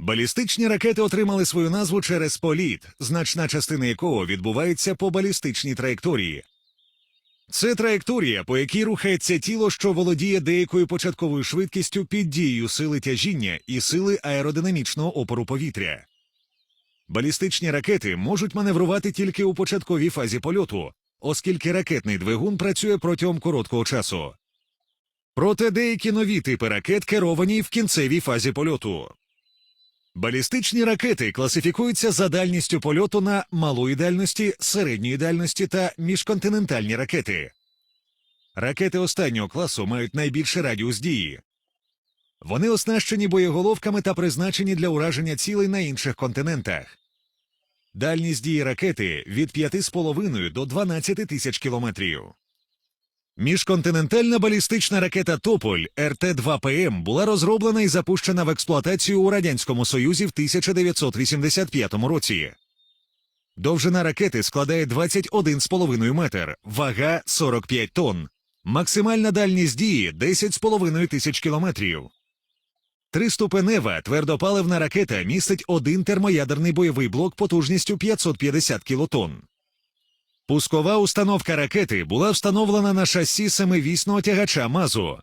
Балістичні ракети отримали свою назву через політ, значна частина якого відбувається по балістичній траєкторії. Це траєкторія, по якій рухається тіло, що володіє деякою початковою швидкістю під дією сили тяжіння і сили аеродинамічного опору повітря. Балістичні ракети можуть маневрувати тільки у початковій фазі польоту, оскільки ракетний двигун працює протягом короткого часу. Проте деякі нові типи ракет керовані в кінцевій фазі польоту. Балістичні ракети класифікуються за дальністю польоту на малої дальності, середньої дальності та міжконтинентальні ракети. Ракети останнього класу мають найбільший радіус дії. Вони оснащені боєголовками та призначені для ураження цілей на інших континентах. Дальність дії ракети від 5,5 до 12 тисяч кілометрів. Міжконтинентальна балістична ракета Тополь РТ-2ПМ була розроблена і запущена в експлуатацію у Радянському Союзі в 1985 році. Довжина ракети складає 21,5 метр, вага 45 тонн. Максимальна дальність дії 10,5 тисяч кілометрів. Триступенева твердопаливна ракета містить один термоядерний бойовий блок потужністю 550 кілотонн. Пускова установка ракети була встановлена на шасі семивісного тягача МАЗу.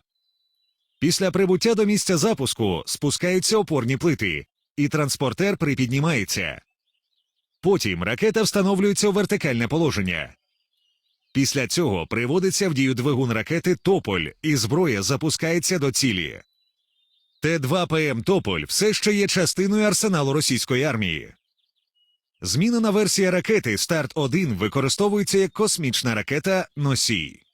Після прибуття до місця запуску спускаються опорні плити, і транспортер припіднімається. Потім ракета встановлюється у вертикальне положення. Після цього приводиться в дію двигун ракети Тополь, і зброя запускається до цілі. Т-2ПМ Тополь все ще є частиною арсеналу російської армії. Змінена версія ракети Старт 1 використовується як космічна ракета Носій.